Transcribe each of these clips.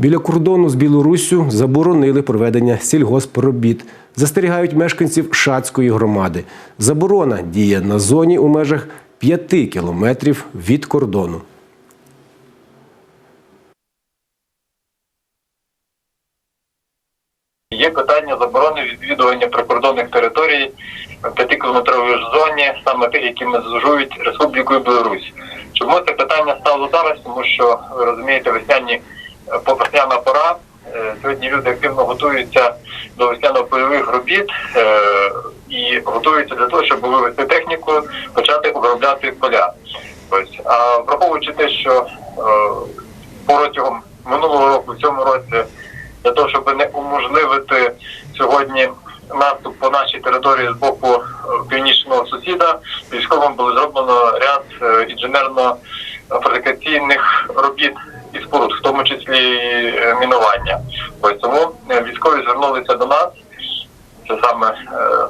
Біля кордону з Білоруссю заборонили проведення сільгоспробіт. Застерігають мешканців Шацької громади. Заборона діє на зоні у межах 5 кілометрів від кордону. Є питання заборони відвідування прикордонних територій в 5-кілометровій зоні, саме тих, які межують Республікою Білорусь. Чому це питання стало зараз? Тому що ви розумієте, весняні весняна пора. Е, Сьогодні люди активно готуються до весняно-польових робіт е, і готуються для того, щоб вивести техніку, почати обробляти поля. Ось а враховуючи те, що е, протягом минулого року, в цьому році, для того, щоб не уможливити сьогодні наступ по нашій території з боку північного сусіда, військовим було зроблено ряд е, інженерно-фортифікаційних робіт і споруд, в тому числі е, мінування. Ось тому е, військові звернулися до нас. Це саме е,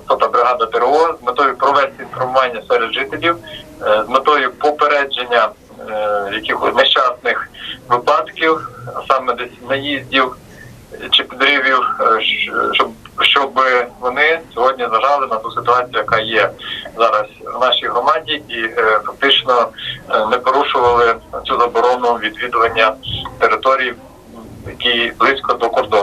сота бригада ТРО з метою провести інформування серед жителів, е, з метою попередження е, якихось нещасних випадків, саме десь наїздів чи підривів, е, щоб щоб вони сьогодні зважали на ту ситуацію, яка є зараз в нашій громаді, і е, фактично е, не порушували відвідування територій, які близько до кордону.